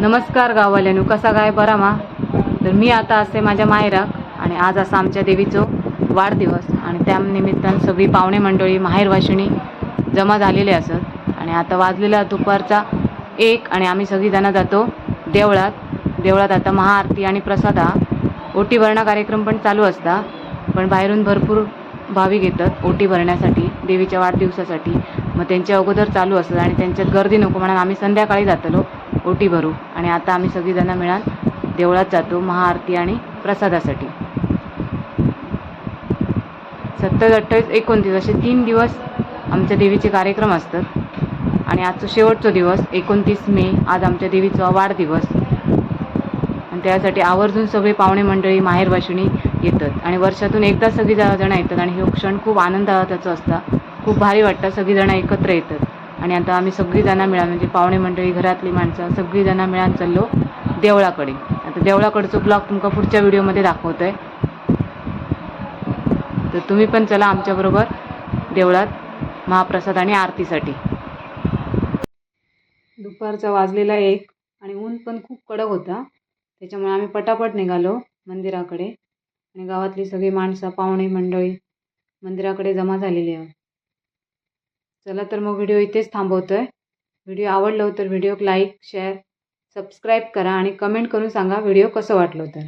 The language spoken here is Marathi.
नमस्कार गाववाल्यानो कसा काय बरा मा? तर मी आता असते माझ्या माहेराक आणि आज असा आमच्या देवीचो वाढदिवस आणि त्या निमित्तान सगळी पाहुणे मंडळी माहेरवाशिणी जमा झालेले असत. आणि आता वाजलेला दुपारचा एक आणि आम्ही सगळीजणं जातो देवळात. देवळात आता महाआरती आणि प्रसाद हा ओटी भरणा कार्यक्रम पण चालू असता. पण बाहेरून भरपूर भाविक येतात ओटी भरण्यासाठी देवीच्या वाढदिवसासाठी. मग त्यांच्या अगोदर चालू असतात आणि त्यांच्यात गर्दी नको म्हणून आम्ही संध्याकाळी जातलो. ओटी भरू. आणि आता आम्ही सगळीजणं मिळून देवळात जातो महाआरती आणि प्रसादासाठी. सत्तावीस अठ्ठावीस एकोणतीस असे तीन दिवस आमच्या देवीचे कार्यक्रम असतात. आणि आजचा शेवटचा दिवस एकोणतीस मे आज आमच्या देवीचा वाढदिवस. आणि त्यासाठी आवर्जून सगळे पाहुणे मंडळी माहेरवाशिणी येतात. आणि वर्षातून एकदा सगळी जणं येतात आणि हे क्षण खूप आनंदाचं असतं खूप भारी वाटतं सगळीजणं एकत्र येतात. आणि आता आम्ही सगळीजणं मिळा म्हणजे पाहुणे मंडळी घरातली माणसं सगळीजणं मिळून चाललो देवळाकडे. आता देवळाकडचं ब्लॉग तुमका पुढच्या व्हिडिओमध्ये दाखवतो आहे तर तुम्ही पण चला आमच्याबरोबर देवळात महाप्रसाद आणि आरतीसाठी. दुपारचा वाजलेला एक आणि ऊन पण खूप कडक होता. त्याच्यामुळे आम्ही पटापट निघालो मंदिराकडे. आणि गावातली सगळी माणसं पाहुणे मंडळी मंदिराकडे जमा झालेली आहे. चला तर मग व्हिडिओ इथेच थांबवतो आहे व्हिडिओ आवडलो तर व्हिडिओ लाईक शेअर सबस्क्राईब करा आणि कमेंट करून सांगा व्हिडिओ कसं वाटलं तर.